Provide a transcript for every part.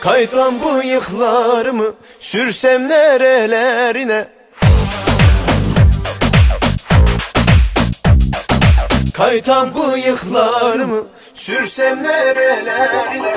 Kaytan bıyıklarımı sürsem nerelerine? Kaytan bıyıklarımı sürsem nerelerine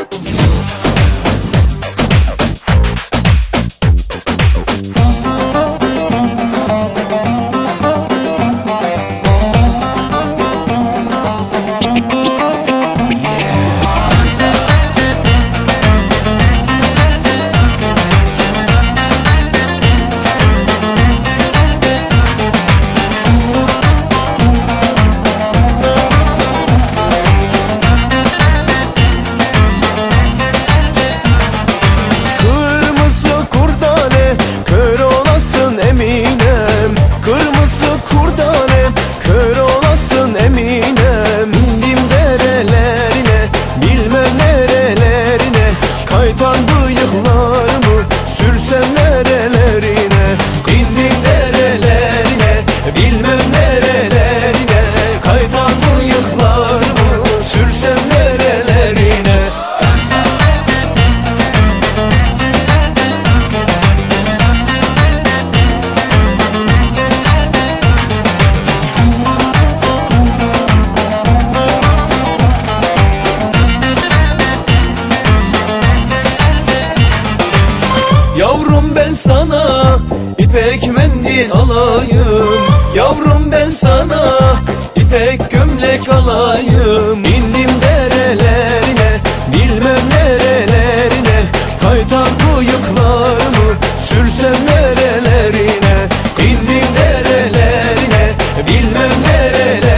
ben sana ipek mendil alayım. Yavrum ben sana ipek gömlek alayım. İndim derelerine bilmem nerelerine. Kaytar bıyıklarımı sürsem nerelerine? İndim derelerine bilmem nerelerine.